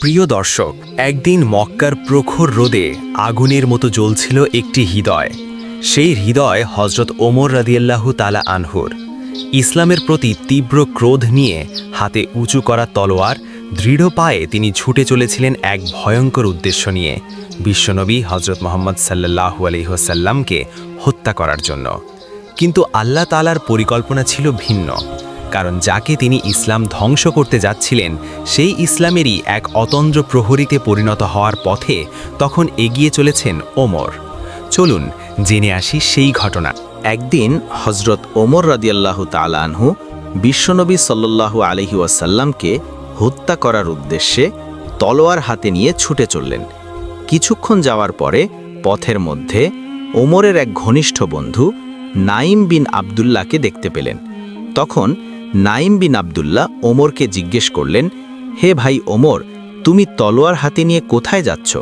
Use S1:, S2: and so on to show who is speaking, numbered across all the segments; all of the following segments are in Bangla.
S1: প্রিয় দর্শক, একদিন মক্কার প্রখর রোদে আগুনের মতো জ্বলছিল একটি হৃদয়। সেই হৃদয় হজরত ওমর রাদিয়াল্লাহু তালা আনহুর। ইসলামের প্রতি তীব্র ক্রোধ নিয়ে হাতে উঁচু করা তলোয়ার, দৃঢ় পায়ে তিনি ছুটে চলেছিলেন এক ভয়ঙ্কর উদ্দেশ্য নিয়ে বিশ্বনবী হজরত মোহাম্মদ সাল্লাহু আলহিহসাল্লামকে হত্যা করার জন্য। কিন্তু আল্লাহ তালার পরিকল্পনা ছিল ভিন্ন। কারণ যাকে তিনি ইসলাম ধ্বংস করতে যাচ্ছিলেন, সেই ইসলামেরই এক অতন্দ্র প্রহরীতে পরিণত হওয়ার পথে তখন এগিয়ে চলেছেন ওমর। চলুন জেনে আসি সেই ঘটনা।
S2: একদিন হজরত ওমর রাদিয়াল্লাহ তালানহু বিশ্বনবী সাল্লাল্লাহু আলহি ওয়াসাল্লামকে হত্যা করার উদ্দেশ্যে তলোয়ার হাতে নিয়ে ছুটে চললেন। কিছুক্ষণ যাওয়ার পরে পথের মধ্যে ওমরের এক ঘনিষ্ঠ বন্ধু নাইম বিন আবদুল্লাহকে দেখতে পেলেন। তখন নাইম বিন আবদুল্লাহ ওমরকে জিজ্ঞেস করলেন, হে ভাই ওমর, তুমি তলোয়ার হাতে নিয়ে কোথায় যাচ্ছ?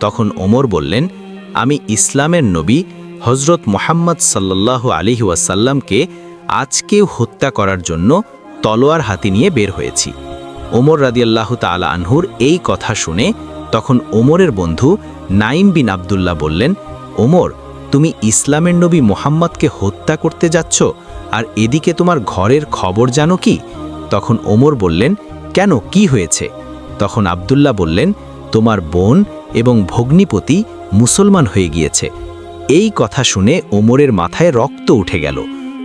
S2: তখন ওমর বললেন, আমি ইসলামের নবী হজরত মোহাম্মদ সাল্লাল্লাহু আলিহি ওয়াসাল্লামকে আজকেও হত্যা করার জন্য তলোয়ার হাতে নিয়ে বের হয়েছি। ওমর রাদিয়াল্লাহ তালা আনহুর এই কথা শুনে তখন ওমরের বন্ধু নাইম বিন আবদুল্লাহ বললেন, ওমর তুমি ইসলামের নবী মোহাম্মদকে হত্যা করতে যাচ্ছ আর এদিকে তোমার ঘরের খবর জানো কি? তখন ওমর বললেন, কেন? কি হয়েছে? তখন আবদুল্লাহ বললেন, তোমার বোন এবং ভগ্নিপতি মুসলমান হয়ে গিয়েছে। এই কথা শুনে ওমরের মাথায় রক্ত উঠে গেল।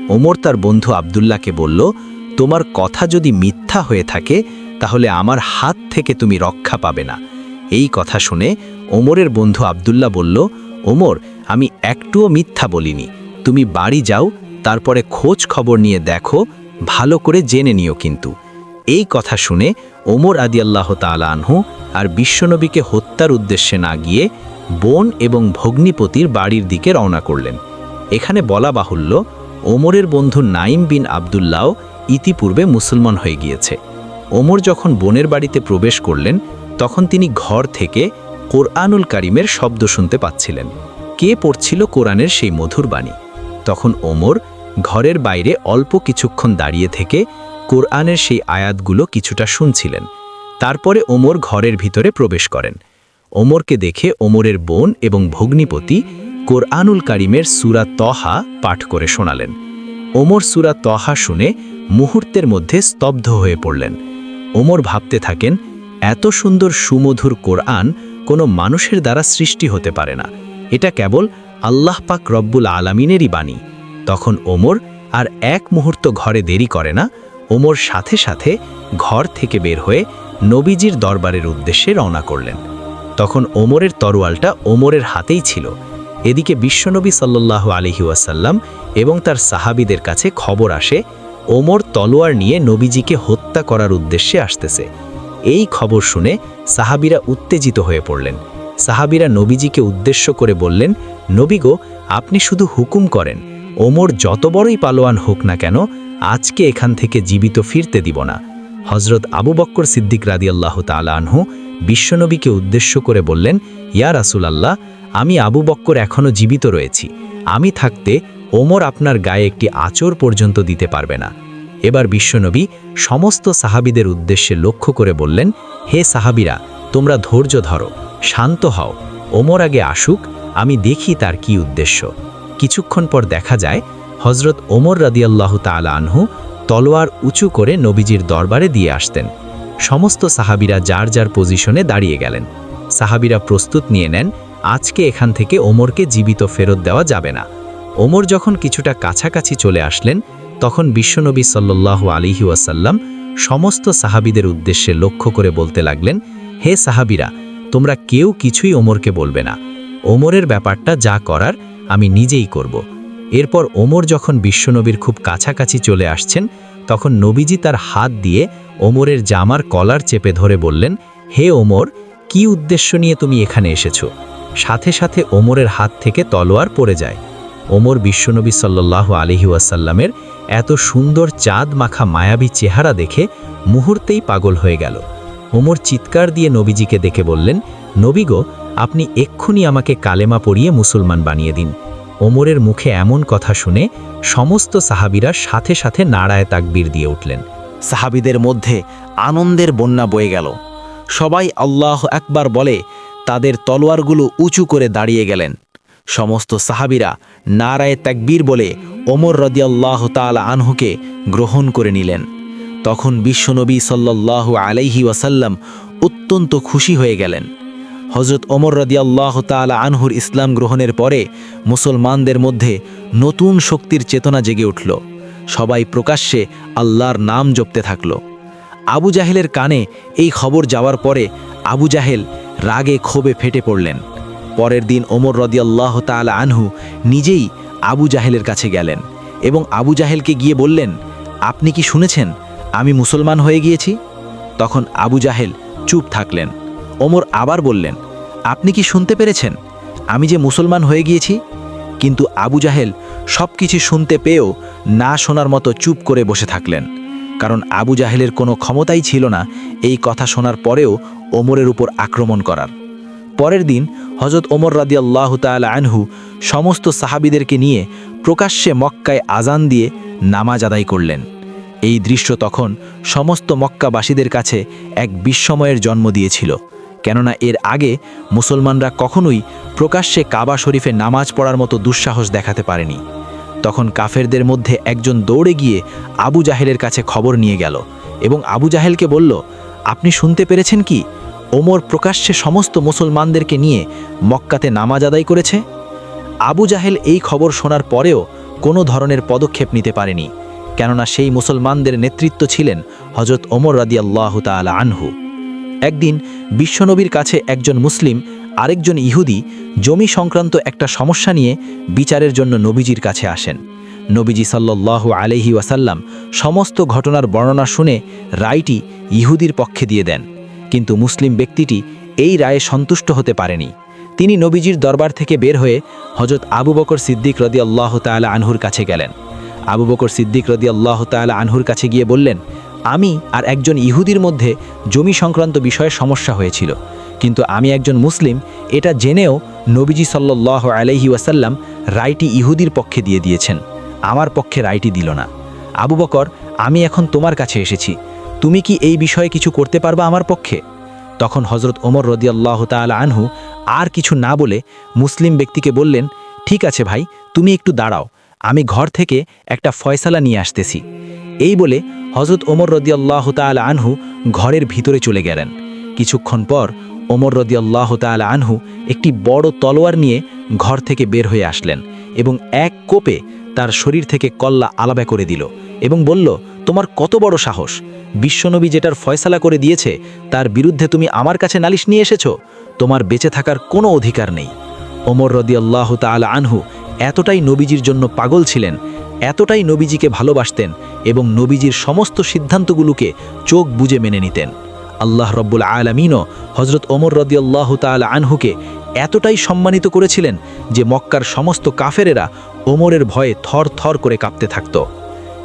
S2: ওমর তার বন্ধু আবদুল্লাহকে বলল, তোমার কথা যদি মিথ্যা হয়ে থাকে, তাহলে আমার হাত থেকে তুমি রক্ষা পাবে না। এই কথা শুনে ওমরের বন্ধু আবদুল্লাহ বলল, ওমর আমি একটুও মিথ্যা বলিনি। তুমি বাড়ি যাও, তারপরে খোঁজ খবর নিয়ে দেখো, ভালো করে জেনে নিও কিন্তু। এই কথা শুনে ওমর আদিয়াল্লাহ তালা আনহু আর বিশ্বনবীকে হত্যার উদ্দেশ্যে না গিয়ে বোন এবং ভগ্নিপতির বাড়ির দিকে রওনা করলেন। এখানে বলা বাহুল্য, ওমরের বন্ধু নাইম বিন আবদুল্লাহ ইতিপূর্বে মুসলমান হয়ে গিয়েছে। ওমর যখন বোনের বাড়িতে প্রবেশ করলেন, তখন তিনি ঘর থেকে কোরআনুল কারিমের শব্দ শুনতে পাচ্ছিলেন। কে পড়ছিল কোরআনের সেই মধুর বাণী? তখন ওমর ঘরের বাইরে অল্প কিছুক্ষণ দাঁড়িয়ে থেকে কোরআনের সেই আয়াতগুলো কিছুটা শুনছিলেন। তারপরে ওমর ঘরের ভিতরে প্রবেশ করেন। ওমরকে দেখে ওমরের বোন এবং ভগ্নিপতি কোরআনুল কারিমের সুরা তহা পাঠ করে শোনালেন। ওমর সুরা তহা শুনে মুহূর্তের মধ্যে স্তব্ধ হয়ে পড়লেন। ওমর ভাবতে থাকেন, এত সুন্দর সুমধুর কোরআন কোনো মানুষের দ্বারা সৃষ্টি হতে পারে না। এটা কেবল আল্লাহ পাক রব্বুল আলামিনেরই বাণী। তখন ওমর আর এক মুহূর্ত ঘরে দেরি করে না, ওমর সাথে সাথে ঘর থেকে বের হয়ে নবীজির দরবারের উদ্দেশ্যে রওনা করলেন। তখন ওমরের তরোয়ালটা ওমরের হাতেই ছিল। এদিকে বিশ্বনবী সাল্লাহ আলহি ওয়াসাল্লাম এবং তার সাহাবিদের কাছে খবর আসে, ওমর তলোয়ার নিয়ে নবীজিকে হত্যা করার উদ্দেশ্যে আসতেছে। এই খবর শুনে সাহাবিরা উত্তেজিত হয়ে পড়লেন। সাহাবিরা নবীজিকে উদ্দেশ্য করে বললেন নবীগো আপনি শুধু হুকুম করেন, ওমর যত বড়ই পালোয়ান হোক না কেন, আজকে এখান থেকে জীবিত ফিরতে দিব না। হজরত আবু বক্কর সিদ্দিক রাদিয়াল্লাহ তালা আনহু বিশ্বনবীকে উদ্দেশ্য করে বললেন, ইয়া রাসুলাল্লাহ, আমি আবু বক্কর এখনও জীবিত রয়েছি। আমি থাকতে ওমর আপনার গায়ে একটি আচর পর্যন্ত দিতে পারবে না। এবার বিশ্বনবী সমস্ত সাহাবিদের উদ্দেশ্যে লক্ষ্য করে বললেন, হে সাহাবিরা, তোমরা ধৈর্য ধরো। শান্ত হও। ওমর আগে আসুক, আমি দেখি তার কি উদ্দেশ্য। কিছুক্ষণ পর দেখা যায় হজরত ওমর রাদিয়াল্লাহ তালা আনহু তলোয়ার উঁচু করে নবীজির দরবারে দিয়ে আসতেন। সমস্ত সাহাবিরা যার যার পজিশনে দাঁড়িয়ে গেলেন। সাহাবিরা প্রস্তুত নিয়ে নেন, আজকে এখান থেকে ওমরকে জীবিত ফেরত দেওয়া যাবে না। ওমর যখন কিছুটা কাছাকাছি চলে আসলেন, তখন বিশ্বনবী সাল্লাহ আলিহি ওয়াসাল্লাম সমস্ত সাহাবিদের উদ্দেশ্যে লক্ষ্য করে বলতে লাগলেন, হে সাহাবিরা তোমরা কেউ কিছুই ওমরকে বলবে না। ওমরের ব্যাপারটা যা করার আমি নিজেই করব। এরপর ওমর যখন বিশ্বনবীর খুব কাছাকাছি চলে আসছেন, তখন নবীজি তার হাত দিয়ে ওমরের জামার কলার চেপে ধরে বললেন, হে ওমর, কি উদ্দেশ্য নিয়ে তুমি এখানে এসেছ? সাথে সাথে ওমরের হাত থেকে তলোয়ার পড়ে যায়। ওমর বিশ্বনবী সাল্লাহ আলহি ওয়াসাল্লামের এত সুন্দর চাঁদ মাখা মায়াবী চেহারা দেখে মুহূর্তেই পাগল হয়ে গেল। ওমর চিৎকার দিয়ে নবীজিকে দেখে বললেন নবীগো আপনি এক্ষুনি আমাকে কালেমা পড়িয়ে মুসলমান বানিয়ে দিন। ওমরের মুখে এমন কথা শুনে সমস্ত সাহাবিরা সাথে সাথে নাড়ায় তাকবীর দিয়ে উঠলেন।
S3: সাহাবিদের মধ্যে আনন্দের বন্যা বয়ে গেল।
S2: সবাই আল্লাহ একবার বলে তাদের তলোয়ারগুলো উঁচু করে দাঁড়িয়ে গেলেন। সমস্ত সাহাবিরা নারায় তাকবীর বলে ওমর রদিয়াল্লাহ তাল আনহুকে গ্রহণ করে নিলেন। তখন বিশ্বনবী সাল্লাহ আলাইহি ওয়াসাল্লাম অত্যন্ত খুশি হয়ে গেলেন। হজরত ওমর রদিয়াল্লাহ তালা আনহুর ইসলাম গ্রহণের পরে মুসলমানদের মধ্যে নতুন শক্তির চেতনা জেগে উঠল। সবাই প্রকাশ্যে আল্লাহর নাম জপতে থাকল। আবু জাহেলের কানে এই খবর যাওয়ার পরে আবু জাহেল রাগে ক্ষোভে ফেটে পড়লেন। পরের দিন ওমর রদিয়াল্লাহ তালা আনহু নিজেই আবু জাহেলের কাছে গেলেন এবং আবু জাহেলকে গিয়ে বললেন, আপনি কি শুনেছেন আমি মুসলমান হয়ে গিয়েছি? তখন আবু জাহেল চুপ থাকলেন। ওমর আবার বললেন, আপনি কি শুনতে পেরেছেন? আমি যে মুসলমান হয়ে গিয়েছি? কিন্তু আবু জাহেল সব কিছু শুনতে পেয়েও না শোনার মতো চুপ করে বসে থাকলেন। কারণ আবু জাহেলের কোনো ক্ষমতাই ছিল না এই কথা শোনার পরেও ওমরের উপর আক্রমণ করার। পরের দিন হজরত ওমর রাদি আল্লাহ তালা আনহু সমস্ত সাহাবিদেরকে নিয়ে প্রকাশ্যে মক্কায় আজান দিয়ে নামাজ আদায় করলেন। এই দৃশ্য তখন সমস্ত মক্কাবাসীদের কাছে এক বিস্ময়ের জন্ম দিয়েছিল, কেননা এর আগে মুসলমানরা কখনোই প্রকাশ্যে কাবা শরীফে নামাজ পড়ার মতো দুঃসাহস দেখাতে পারেনি। তখন কাফেরদের মধ্যে একজন দৌড়ে গিয়ে আবু জাহেলের কাছে খবর নিয়ে গেল এবং আবু জাহেলকে বলল, আপনি শুনতে পেরেছেন কি? ওমর প্রকাশ্যে সমস্ত মুসলমানদেরকে নিয়ে মক্কাতে নামাজ আদায় করেছে? আবু জাহেল এই খবর শোনার পরেও কোনো ধরনের পদক্ষেপ নিতে পারেনি। কেননা সেই মুসলমানদের নেতৃত্ব ছিলেন হজরত ওমর রাদিয়াল্লাহ তালা আনহু। একদিন বিশ্বনবীর কাছে একজন মুসলিম, আরেকজন ইহুদি জমি সংক্রান্ত একটা সমস্যা নিয়ে বিচারের জন্য নবীজির কাছে আসেন। নবীজি সাল্লাহ আলহি ওয়াসাল্লাম সমস্ত ঘটনার বর্ণনা শুনে রায়টি ইহুদির পক্ষে দিয়ে দেন। কিন্তু মুসলিম ব্যক্তিটি এই রায়ে সন্তুষ্ট হতে পারেনি। তিনি নবীজির দরবার থেকে বের হয়ে হজরত আবু বকর সিদ্দিক রদি আল্লাহ তালা আনহুর কাছে গেলেন। আবু বকর সিদ্দিক রদি আল্লাহ তালা আনহুর কাছে গিয়ে বললেন, আমি আর একজন ইহুদির মধ্যে জমি সংক্রান্ত বিষয়ে সমস্যা হয়েছিল, কিন্তু আমি একজন মুসলিম, এটা জেনেও নবীজি সাল্লাহ আলহি ওয়াসাল্লাম রায়টি ইহুদির পক্ষে দিয়ে দিয়েছেন, আমার পক্ষে রায়টি দিল না। আবু বকর, আমি এখন তোমার কাছে এসেছি, তুমি কি এই বিষয়ে কিছু করতে পারবা আমার পক্ষে? তখন হজরত ওমর রদিয়াল্লাহ তাল আনহু আর কিছু না বলে মুসলিম ব্যক্তিকে বললেন, ঠিক আছে ভাই, তুমি একটু দাঁড়াও আমি ঘর থেকে একটা ফয়সালা নিয়ে আসতেছি। এই বলে হজরত ওমর রদিয়াল্লাহ তাল আনহু ঘরের ভিতরে চলে গেলেন। কিছুক্ষণ পর ওমর রদিয়াল্লাহ তাল আনহু একটি বড় তলোয়ার নিয়ে ঘর থেকে বের হয়ে আসলেন এবং এক কোপে তার শরীর থেকে কল্লা আলাদা করে দিল এবং বলল, তোমার কত বড় সাহস! বিশ্বনবী যেটার ফয়সালা করে দিয়েছে, তার বিরুদ্ধে তুমি আমার কাছে নালিশ নিয়ে এসেছ? তোমার বেঁচে থাকার কোনো অধিকার নেই। ওমর রদিয়াল্লাহ তালা আনহু এতটাই নবীজির জন্য পাগল ছিলেন, এতটাই নবীজিকে ভালোবাসতেন এবং নবীজির সমস্ত সিদ্ধান্তগুলোকে চোখ বুজে মেনে নিতেন। আল্লাহ রব্বুল আলমিনও হজরত ওমর রদিয়াল্লাহ তাল আনহুকে এতটাই সম্মানিত করেছিলেন যে মক্কার সমস্ত কাফেরেরা ওমরের ভয়ে থর থর করে কাঁপতে থাকত।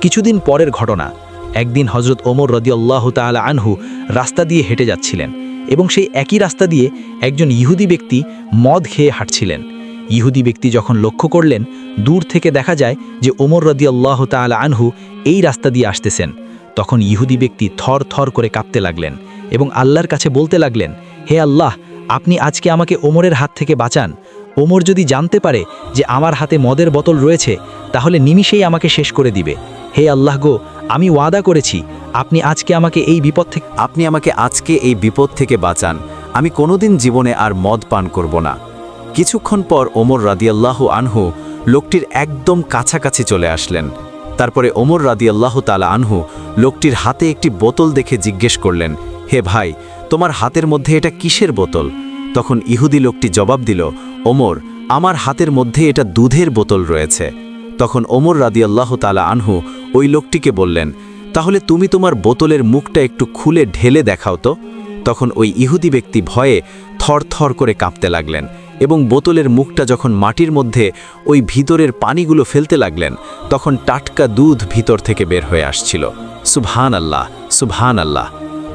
S2: কিছুদিন পরের ঘটনা, একদিন হজরত ওমর রদিয়াল্লাহ তাল আনহু রাস্তা দিয়ে হেঁটে যাচ্ছিলেন এবং সেই একই রাস্তা দিয়ে একজন ইহুদি ব্যক্তি মদ খেয়ে হাঁটছিলেন। ইহুদি ব্যক্তি যখন লক্ষ্য করলেন, দূর থেকে দেখা যায় যে ওমর রদিয়াল্লাহ তাল আনহু এই রাস্তা দিয়ে আসতেছেন। তখন ইহুদি ব্যক্তি থর থর করে কাঁপতে লাগলেন এবং আল্লাহর কাছে বলতে লাগলেন, হে আল্লাহ, আপনি আজকে আমাকে ওমরের হাত থেকে বাঁচান। ওমর যদি জানতে পারে যে আমার হাতে মদের বোতল রয়েছে, তাহলে নিমিষেই আমাকে শেষ করে দিবে। হে আল্লাহ গো, আমি ওয়াদা করেছি, আপনি আজকে আমাকে এই বিপদ থেকে
S1: আপনি আমাকে আজকে এই বিপদ থেকে বাঁচান। আমি কোনোদিন জীবনে আর মদ পান করব না। কিছুক্ষণ পর ওমর রাদিয়াল্লাহ আনহু লোকটির একদম কাছাকাছি চলে আসলেন। তারপরে ওমর রাদিয়াল্লাহ তালা আনহু লোকটির হাতে একটি বোতল দেখে জিজ্ঞেস করলেন, হে ভাই, তোমার হাতের মধ্যে এটা কিসের বোতল? তখন ইহুদি লোকটি জবাব দিল, ওমর, আমার হাতের মধ্যে এটা দুধের বোতল রয়েছে। তখন ওমর রাদিয়াল্লাহ তালা আনহু ওই লোকটিকে বললেন, তাহলে তুমি তোমার বোতলের মুখটা একটু খুলে ঢেলে দেখাও তো। তখন ওই ইহুদি ব্যক্তি ভয়ে থর থর করে কাঁপতে লাগলেন। এবং বোতলের মুখটা যখন মাটির মধ্যে ওই ভিতরের পানিগুলো ফেলতে লাগলেন, তখন টাটকা দুধ ভিতর থেকে বের হয়ে আসছিল। সুবহান আল্লাহ সুবহান আল্লাহ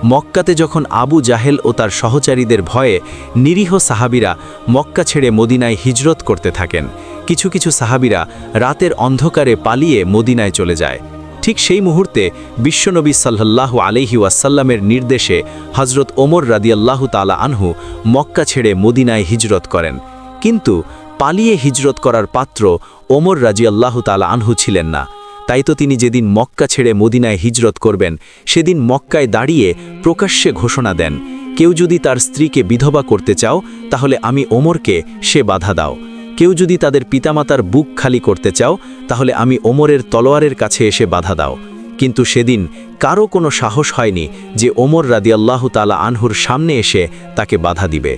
S1: মক্কাতে যখন আবু জাহেল ও তার সহচারীদের ভয়ে নিরীহ সাহাবিরা মক্কা ছেড়ে মদিনায় হিজরত করতে থাকেন, কিছু কিছু সাহাবিরা রাতের অন্ধকারে পালিয়ে মদিনায় চলে যায়।
S2: ঠিক সেই মুহূর্তে বিশ্বনবী সাল্লাল্লাহু আলহি ওয়াসাল্লামের নির্দেশে হজরত ওমর রাদিয়াল্লাহু তালা আনহু মক্কা ছেড়ে মদিনায় হিজরত করেন। কিন্তু পালিয়ে হিজরত করার পাত্র ওমর রাজিয়াল্লাহু তালা আনহু ছিলেন না। তাই তো তিনি যেদিন মক্কা ছেড়ে মদিনায় হিজরত করবেন, সেদিন মক্কায় দাঁড়িয়ে প্রকাশ্যে ঘোষণা দেন, কেউ যদি তার স্ত্রীকে বিধবা করতে চাও, তাহলে আমি ওমরকে সে বাধা দাও। কেউ যদি তাদের পিতামাতার বুক খালি করতে চাও, তাহলে আমি ওমরের তলোয়ারের কাছে এসে বাধা দাও। কিন্তু সেদিন কারও কোনো সাহস হয়নি যে ওমর রাদিয়াল্লাহু তালা আনহুর সামনে এসে তাকে বাধা দিবে।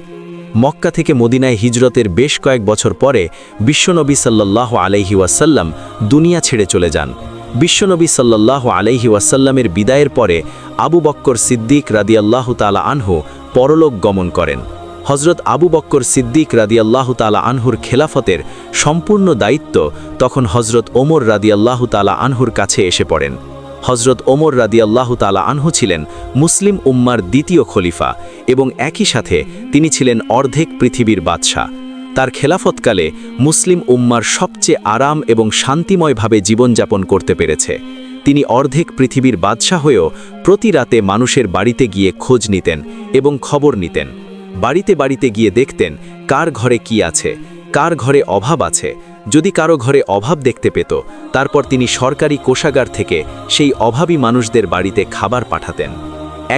S2: মক্কা থেকে মদিনায় হিজরতের বেশ কয়েক বছর পরে বিশ্বনবী সাল্লাল্লাহু আলাইহি ওয়াসাল্লাম দুনিয়া ছেড়ে চলে যান। বিশ্বনবী সাল্লাল্লাহু আলাইহি ওয়াসাল্লামের বিদায়ের পরে আবু বক্কর সিদ্দিক রাদিয়াল্লাহু তালা আনহু পরলোক গমন করেন। হজরত আবু বক্কর সিদ্দিক রাদিয়াল্লাহু তালা আনহুর খেলাফতের সম্পূর্ণ দায়িত্ব তখন হজরত ওমর রাদিয়াল্লাহু তালা আনহুর কাছে এসে পড়েন। হজরত ওমর রাদিয়াল্লাহু তালা আনহু ছিলেন মুসলিম উম্মার দ্বিতীয় খলিফা এবং একই সাথে তিনি ছিলেন অর্ধেক পৃথিবীর বাদশাহ। তার খেলাফতকালে মুসলিম উম্মার সবচেয়ে আরাম এবং শান্তিময়ভাবে জীবনযাপন করতে পেরেছে। তিনি অর্ধেক পৃথিবীর বাদশাহ হয়েও প্রতি রাতে মানুষের বাড়িতে গিয়ে খোঁজ নিতেন এবং খবর নিতেন। বাড়িতে বাড়িতে গিয়ে দেখতেন কার ঘরে কি আছে, কার ঘরে অভাব আছে। যদি কারও ঘরে অভাব দেখতে পেত, তারপর তিনি সরকারি কোষাগার থেকে সেই অভাবী মানুষদের বাড়িতে খাবার পাঠাতেন।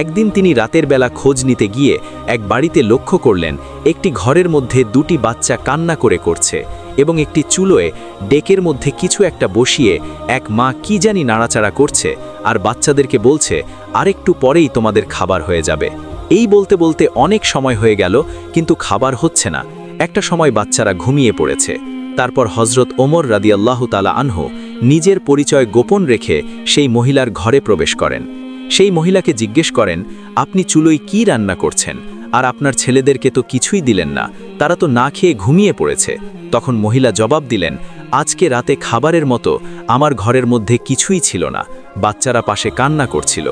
S2: একদিন তিনি রাতের বেলা খোঁজ নিতে গিয়ে এক বাড়িতে লক্ষ্য করলেন, একটি ঘরের মধ্যে দুটি বাচ্চা কান্না করে করছে এবং একটি চুলোয় ডেকের মধ্যে কিছু একটা বসিয়ে এক মা কি জানি নাড়াচাড়া করছে আর বাচ্চাদেরকে বলছে, আরেকটু পরেই তোমাদের খাবার হয়ে যাবে। এই বলতে বলতে অনেক সময় হয়ে গেল, কিন্তু খাবার হচ্ছে না। একটা সময় বাচ্চারা ঘুমিয়ে পড়েছে। তারপর হজরত ওমর রাদিয়াল্লাহু তালা আনহু নিজের পরিচয় গোপন রেখে সেই মহিলার ঘরে প্রবেশ করেন। সেই মহিলাকে জিজ্ঞেস করেন, আপনি চুলোই কি রান্না করছেন? আর আপনার ছেলেদেরকে তো কিছুই দিলেন না, তারা তো না খেয়ে ঘুমিয়ে পড়েছে। তখন মহিলা জবাব দিলেন, আজকে রাতে খাবারের মতো আমার ঘরের মধ্যে কিছুই ছিল না। বাচ্চারা পাশে কান্না করছিল,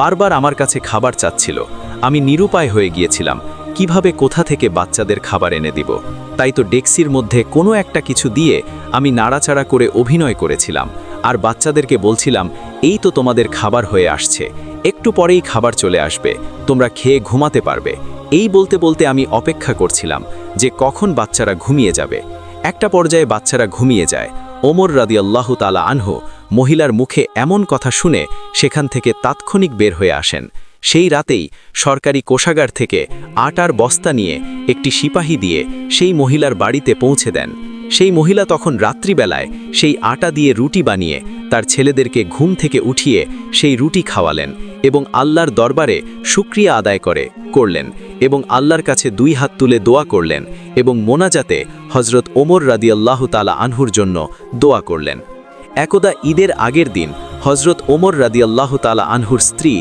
S2: বারবার আমার কাছে খাবার চাচ্ছিল। আমি নিরুপায় হয়ে গিয়েছিলাম, কীভাবে কোথা থেকে বাচ্চাদের খাবার এনে দিব? তাই তো ডেক্সির মধ্যে কোনো একটা কিছু দিয়ে আমি নাড়াচাড়া করে অভিনয় করেছিলাম, আর বাচ্চাদেরকে বলছিলাম, এই তো তোমাদের খাবার হয়ে আসছে, একটু পরেই খাবার চলে আসবে, তোমরা খেয়ে ঘুমাতে পারবে। এই বলতে বলতে আমি অপেক্ষা করছিলাম যে কখন বাচ্চারা ঘুমিয়ে যাবে। একটা পর্যায়ে বাচ্চারা ঘুমিয়ে যায়। ওমর রাদিয়াল্লাহু তালা আনহু মহিলার মুখে এমন কথা শুনে সেখান থেকে তাৎক্ষণিক বের হয়ে আসেন। সেই রাতেই সরকারি কোষাগার থেকে আটার বস্তা নিয়ে একটি সিপাহী দিয়ে সেই মহিলার বাড়িতে পৌঁছে দেন। সেই মহিলা তখন রাত্রিবেলায় সেই আটা দিয়ে রুটি বানিয়ে তার ছেলেদেরকে ঘুম থেকে উঠিয়ে সেই রুটি খাওয়ালেন এবং আল্লাহর দরবারে সুক্রিয়া আদায় করে, করলেন এবং আল্লাহর কাছে দুই হাত তুলে দোয়া করলেন এবং মোনাজাতে হজরত ওমর রাদিয়াল্লাহু তালা আনহুর জন্য দোয়া করলেন। একদা ঈদের আগের দিন হজরত ওমর রাদিয়াল্লাহ তালা আনহুর স্ত্রী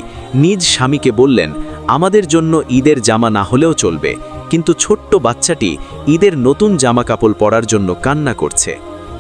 S2: নিজ স্বামীকে বললেন, আমাদের জন্য ঈদের জামা না হলেও চলবে, কিন্তু ছোট্ট বাচ্চাটি ঈদের নতুন জামা কাপড় পরার জন্য কান্না করছে।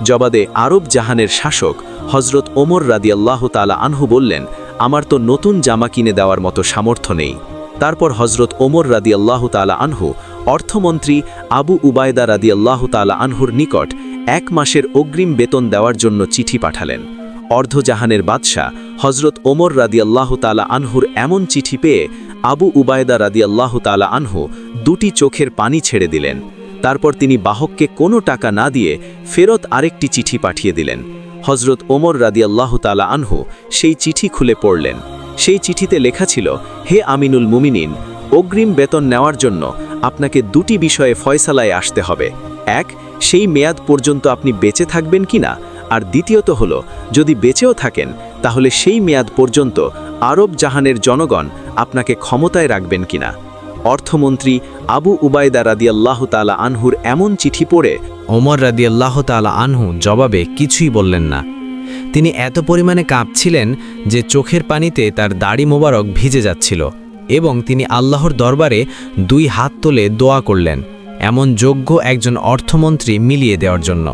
S2: জবাদে আরব জাহানের শাসক হজরত ওমর রাদিয়াল্লাহ তালা আনহু বললেন, আমার তো নতুন জামা কিনে দেওয়ার মতো সামর্থ্য নেই। তারপর হজরত ওমর রাদিয়াল্লাহ তালা আনহু অর্থমন্ত্রী আবু উবায়দা রাদিয়াল্লাহ তালা আনহুর নিকট এক মাসের অগ্রিম বেতন দেওয়ার জন্য চিঠি পাঠালেন। অর্ধজাহানের বাদশাহ হজরত ওমর রাদিয়াল্লাহ তালা আনহুর এমন চিঠি পেয়ে আবু উবায়দা রাদিয়াল্লাহ তালা আনহু দুটি চোখের পানি ছেড়ে দিলেন। তারপর তিনি বাহককে কোনো টাকা না দিয়ে ফেরত আরেকটি চিঠি পাঠিয়ে দিলেন। হজরত ওমর রাদিয়াল্লাহ তালা আনহু সেই চিঠি খুলে পড়লেন। সেই চিঠিতে লেখা ছিল, হে আমিনুল মুমিনিন, অগ্রিম বেতন নেওয়ার জন্য আপনাকে দুটি বিষয়ে ফয়সালায় আসতে হবে। এক, সেই মেয়াদ পর্যন্ত আপনি বেঁচে থাকবেন কিনা? আর দ্বিতীয়ত হল যদি বেঁচেও থাকেন, তাহলে সেই মেয়াদ পর্যন্ত আরব জাহানের জনগণ আপনাকে ক্ষমতায় রাখবেন কিনা? অর্থমন্ত্রী আবু উবায়দা রাদিয়াল্লাহ তালা আনহুর এমন চিঠি পড়ে
S3: ওমর রাদিয়াল্লাহ তালা আনহু জবাবে কিছুই বললেন না। তিনি এত পরিমাণে কাঁপছিলেন যে চোখের পানিতে তার দাড়ি মোবারক ভিজে যাচ্ছিল এবং তিনি আল্লাহর দরবারে দুই হাত তোলে দোয়া করলেন, এমন যোগ্য একজন অর্থমন্ত্রী মিলিয়ে দেওয়ার জন্য।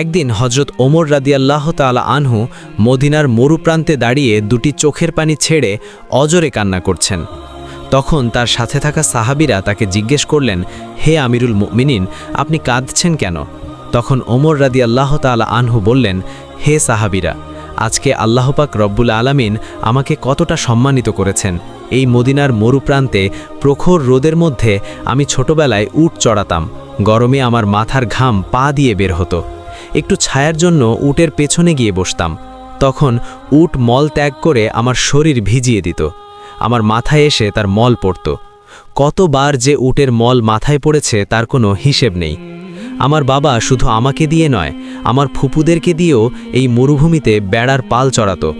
S3: একদিন হজরত ওমর রাদিয়াল্লাহ তালা আনহু মদিনার মরুপ্রান্তে দাঁড়িয়ে দুটি চোখের পানি ছেড়ে অজরে কান্না করছেন। তখন তার সাথে থাকা সাহাবিরা তাকে জিজ্ঞেস করলেন, হে আমিরুল মিনিন আপনি কাঁদছেন কেন? তখন ওমর রাদিয়াল্লাহ তালা আনহু বললেন, হে সাহাবিরা, আজকে আল্লাহপাক রব্বুল আলামিন আমাকে কতটা সম্মানিত করেছেন। এই মদিনার মরুপ্রান্তে প্রখর রোদের মধ্যে আমি ছোটবেলায় উট চড়াতাম, গরমে আমার মাথার ঘাম পা দিয়ে বের হতো। একটু ছায়ার জন্য উটের পেছনে গিয়ে বসতাম। তখন উট মল ত্যাগ করে আমার শরীর ভিজিয়ে দিত। আমার মাথায় এসে তার মল পড়ত। কতবার যে উটের মল মাথায় পড়েছে তার কোনো হিসেব নেই। আমার বাবা শুধু আমাকে দিয়ে নয়, আমার ফুপুদেরকে দিয়েও এই মরুভূমিতে বেড়ার পাল চড়াতো।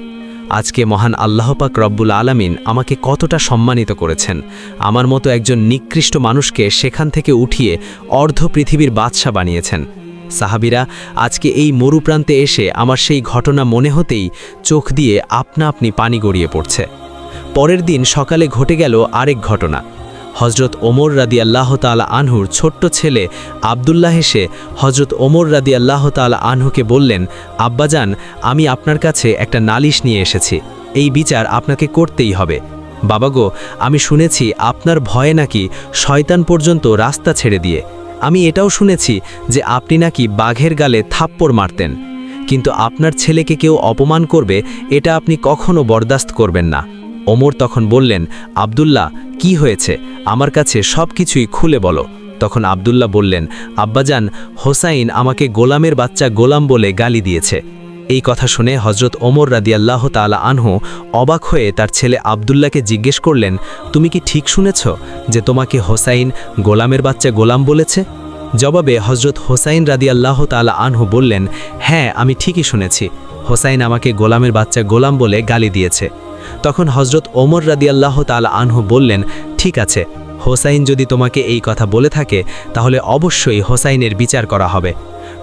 S3: আজকে মহান আল্লাহপাক রব্বুল আলামিন আমাকে কতটা সম্মানিত করেছেন। আমার মতো একজন নিকৃষ্ট মানুষকে সেখান থেকে উঠিয়ে অর্ধ পৃথিবীর বাদশা বানিয়েছেন। সাহাবিরা, আজকে এই মরুপ্রান্তে এসে আমার সেই ঘটনা মনে হতেই চোখ দিয়ে আপনা আপনি পানি গড়িয়ে পড়ছে। পরের দিন সকালে ঘটে গেল আরেক ঘটনা। হজরত ওমর রাদি আল্লাহ তালা আনহুর ছোট্ট ছেলে আবদুল্লাহ এসে হজরত ওমর রাদি আল্লাহ তালা আনহুকে বললেন, আব্বাজান, আমি আপনার কাছে একটা নালিশ নিয়ে এসেছি। এই বিচার আপনাকে করতেই হবে। বাবাগো আমি শুনেছি আপনার ভয়ে নাকি শয়তান পর্যন্ত রাস্তা ছেড়ে দিয়ে। আমি এটাও শুনেছি যে আপনি নাকি বাঘের গালে থাপ্পড় মারতেন। কিন্তু আপনার ছেলেকে কেউ অপমান করবে, এটা আপনি কখনো বরদাস্ত করবেন না। ওমর তখন বললেন, আবদুল্লাহ, কি হয়েছে? আমার কাছে সব কিছুই খুলে বলো। তখন আবদুল্লাহ বললেন, আব্বাজান, হোসাইন আমাকে গোলামের বাচ্চা গোলাম বলে গালি দিয়েছে। এই কথা শুনে হজরত ওমর রাদিয়াল্লাহ তালা আনহু অবাক হয়ে তার ছেলে আবদুল্লাহকে জিজ্ঞেস করলেন, তুমি কি ঠিক শুনেছ যে তোমাকে হোসাইন গোলামের বাচ্চা গোলাম বলেছে? জবাবে হজরত হোসাইন রাদিয়াল্লাহ তালা আনহু বললেন হ্যাঁ আমি ঠিকই শুনেছি। হোসাইন আমাকে গোলামের বাচ্চা গোলাম বলে গালি দিয়েছে। তখন হজরত ওমর রাদিয়াল্লাহ তালা আনহু বললেন, ঠিক আছে, হোসাইন যদি তোমাকে এই কথা বলে থাকে, তাহলে অবশ্যই হোসাইনের বিচার করা হবে।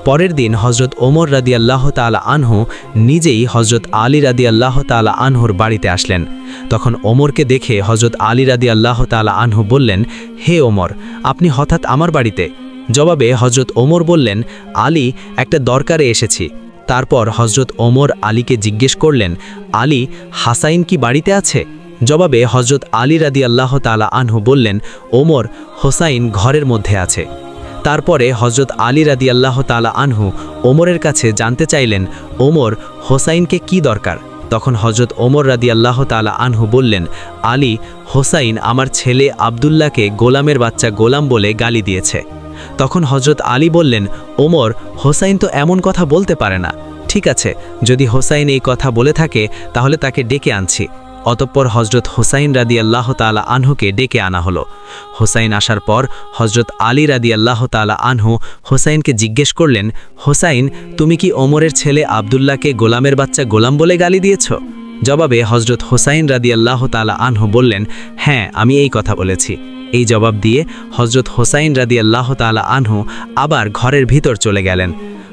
S3: পরের দিন হজরত ওমর রাদিয়াল্লাহ তালা আনহু নিজেই হজরত আলী রাদিয়াল্লাহ তালা আনহুর বাড়িতে আসলেন। তখন ওমরকে দেখে হজরত আলী রাদিয়াল্লাহ তালা আনহু বললেন, হে ওমর, আপনি হঠাৎ আমার বাড়িতে? জবাবে হজরত ওমর বললেন, আলী, একটা দরকারে এসেছি। তারপর হজরত ওমর আলীকে জিজ্ঞেস করলেন, আলী, হাসাইন কি বাড়িতে আছে? জবাবে হজরত আলী রাদি আল্লাহ তালা আনহু বললেন, ওমর, হোসাইন ঘরের মধ্যে আছে। তারপরে হজরত আলী রাদি আল্লাহ তালা আনহু ওমরের কাছে জানতে চাইলেন, ওমর, হোসাইনকে কি দরকার? তখন হজরত ওমর রাদি আল্লাহ তালা আনহু বললেন, আলী, হোসাইন আমার ছেলে আবদুল্লাহকে গোলামের বাচ্চা গোলাম বলে গালি দিয়েছে। তখন হজরত আলী বললেন, ওমর, হোসাইন তো এমন কথা বলতে পারে না। ঠিক আছে, যদি হোসাইন এই কথা বলে থাকে, তাহলে তাকে ডেকে আনছি। অতঃপর হজরত হোসাইন রাদি আল্লাহ তালা আনহুকে ডেকে আনা হলো। হোসাইন আসার পর হজরত আলী রাদি আল্লাহ তালা আনহু হোসাইনকে জিজ্ঞেস করলেন, হোসাইন, তুমি কি ওমরের ছেলে আবদুল্লাহকে গোলামের বাচ্চা গোলাম বলে গালি দিয়েছ? জবাবে হজরত হোসাইন রাদি আল্লাহ তালা আনহু বললেন হ্যাঁ আমি এই কথা বলেছি। এই জবাব দিয়ে হজরত হোসাইন রাদি আল্লাহ তালা আনহু আবার ঘরের ভিতর চলে গেলেন।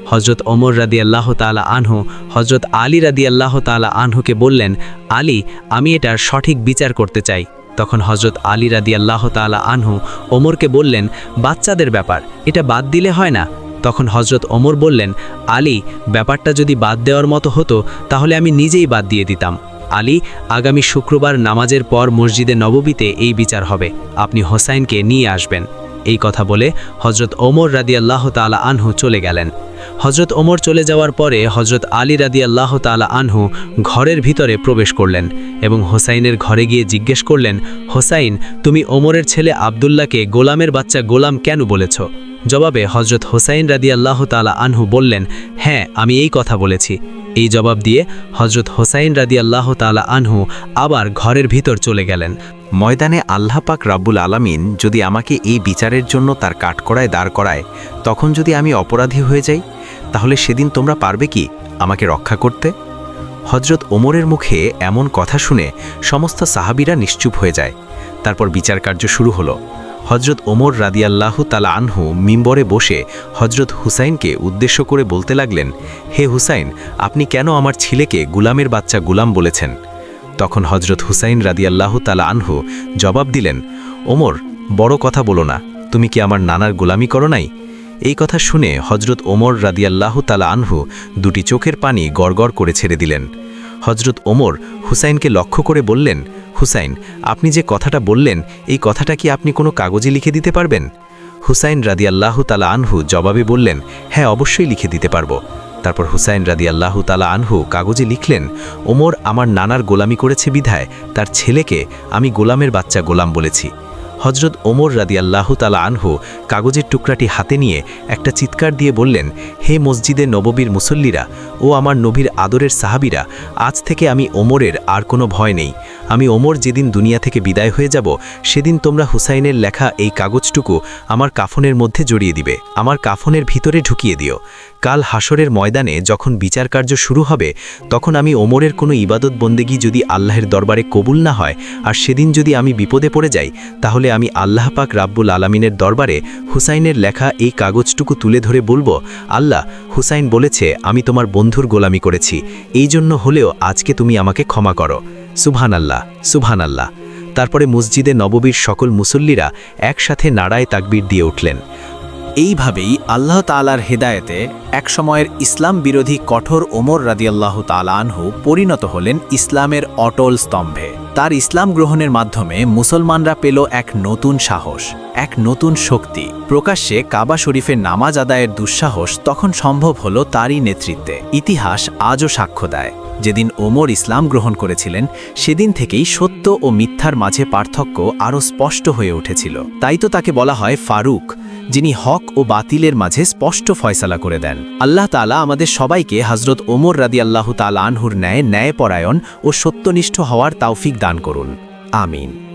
S3: হজরত ওমর রাদি আল্লাহ তালা আনহু হজরত আলী রাদি আল্লাহ তালা আনহুকে বললেন, আলী, আমি এটার সঠিক বিচার করতে চাই। তখন হজরত আলী রাদি আল্লাহ তালা আনহু ওমরকে বললেন, বাচ্চাদের ব্যাপার, এটা বাদ দিলে হয় না। তখন হজরত ওমর বললেন, আলী, ব্যাপারটা যদি বাদ দেওয়ার মতো হতো, তাহলে আমি নিজেই বাদ দিয়ে দিতাম। আলী, আগামী শুক্রবার নামাজের পর মসজিদে নববীতে এই বিচার হবে। আপনি হোসাইনকে নিয়ে আসবেন। এই কথা বলে হজরত ওমর রাদিয়াল্লাহ তালা আনহু চলে গেলেন। হজরত ওমর চলে যাওয়ার পরে হজরত আলী রাদিয়াল্লাহ তালা আনহু ঘরের ভিতরে প্রবেশ করলেন এবং হোসাইনের ঘরে গিয়ে জিজ্ঞেস করলেন, হোসাইন, তুমি ওমরের ছেলে আবদুল্লাকে গোলামের বাচ্চা গোলাম কেন বলেছ? জবাবে হজরত হোসাইন রাদিয়াল্লাহ তালা আনহু বললেন হ্যাঁ আমি এই কথা বলেছি। এই জবাব দিয়ে হজরত হোসাইন রাদি আল্লাহ তালা আনহু আবার ঘরের ভিতর চলে গেলেন।
S2: ময়দানে আল্লাহ পাক রাব্বুল আলামিন যদি আমাকে এই বিচারের জন্য তার কাঠকড়ায় দাঁড় করায়, তখন যদি আমি অপরাধী হয়ে যাই, তাহলে সেদিন তোমরা পারবে কি আমাকে রক্ষা করতে? হজরত ওমরের মুখে এমন কথা শুনে সমস্ত সাহাবিরা নিশ্চুপ হয়ে যায়। তারপর বিচার কার্য শুরু হলো। হজরত ওমর রাদিয়াল্লাহু তালা আনহু মিম্বরে বসে হজরত হুসাইনকে উদ্দেশ্য করে বলতে লাগলেন, হে হুসাইন, আপনি কেন আমার ছেলেকে গুলামের বাচ্চা গুলাম বলেছেন? তখন হজরত হুসাইন রাদিয়াল্লাহু তালা আনহু জবাব দিলেন, ওমর, বড় কথা বলো না, তুমি কি আমার নানার গোলামি করো নাই? এই কথা শুনে হজরত ওমর রাদিয়াল্লাহু তালা আনহু দুটি চোখের পানি গড়গড় করে ছেড়ে দিলেন। হজরত ওমর হুসাইনকে লক্ষ্য করে বললেন, হুসাইন, আপনি যে কথাটা বললেন, এই কথাটা কি আপনি কোনো কাগজে লিখে দিতে পারবেন? হুসাইন রাদিয়াল্লাহু তালা আনহু জবাবে বললেন হ্যাঁ অবশ্যই লিখে দিতে পারব। তারপর হুসাইন রাদি আল্লাহ তালা আনহু কাগজে লিখলেন, ওমর আমার নানার গোলামি করেছে বিধায়, তার ছেলেকে আমি গোলামের বাচ্চা গোলাম বলেছি। হজরত ওমর রাদি তালা আনহু কাগজের টুকরাটি হাতে নিয়ে একটা চিৎকার দিয়ে বললেন, হে মসজিদে নববীর মুসল্লিরা ও আমার নবীর আদরের সাহাবিরা, আজ থেকে আমি ওমরের আর কোনো ভয় নেই। আমি ওমর যেদিন দুনিয়া থেকে বিদায় হয়ে যাব, সেদিন তোমরা হুসাইনের লেখা এই কাগজটুকু আমার কাফনের মধ্যে জড়িয়ে দিবে, আমার কাফনের ভিতরে ঢুকিয়ে দিও। কাল হাসরের ময়দানে যখন বিচার কার্য শুরু হবে, তখন আমি ওমরের কোনো ইবাদত বন্দেগী যদি আল্লাহের দরবারে কবুল না হয়, আর সেদিন যদি আমি বিপদে পড়ে যাই, তাহলে আমি আল্লাহ পাক রাব্বুল আলামিনের দরবারে হুসাইনের লেখা এই কাগজটুকু তুলে ধরে বলব, আল্লাহ, হুসাইন বলেছে, আমি তোমার বন্ধুর গোলামি করেছি এই জন্য হলেও আজকে তুমি আমাকে ক্ষমা করো। সুবহান আল্লাহ সুবহান আল্লাহ তারপরে মসজিদে নববীর সকল মুসল্লিরা একসাথে নাড়ায় তাকবির দিয়ে উঠলেন।
S4: এইভাবেই আল্লাহ তালার হেদায়েতে একসময়ের ইসলাম বিরোধী কঠোর ওমর রাদিয়াল্লাহ তালানহু পরিণত হলেন ইসলামের অটল স্তম্ভে। তার ইসলাম গ্রহণের মাধ্যমে মুসলমানরা পেল এক নতুন সাহস, এক নতুন শক্তি। প্রকাশ্যে কাবা শরীফের নামাজ আদায়ের দুঃসাহস তখন সম্ভব হল তারই নেতৃত্বে। ইতিহাস আজও সাক্ষ্য দেয়। যেদিন ওমর ইসলাম গ্রহণ করেছিলেন, সেদিন থেকেই সত্য ও মিথ্যার মাঝে পার্থক্য আরও স্পষ্ট হয়ে উঠেছিল। তাই তো তাকে বলা হয় ফারুক, যিনি হক ও বাতিলের মাঝে স্পষ্ট ফয়সালা করে দেন। আল্লাহ তালা আমাদের সবাইকে হজরত ওমর রাদি আল্লাহ তালা আনহুর ন্যায় ন্যায়পরায়ণ ও সত্যনিষ্ঠ হওয়ার তাওফিক দান করুন। আমিন।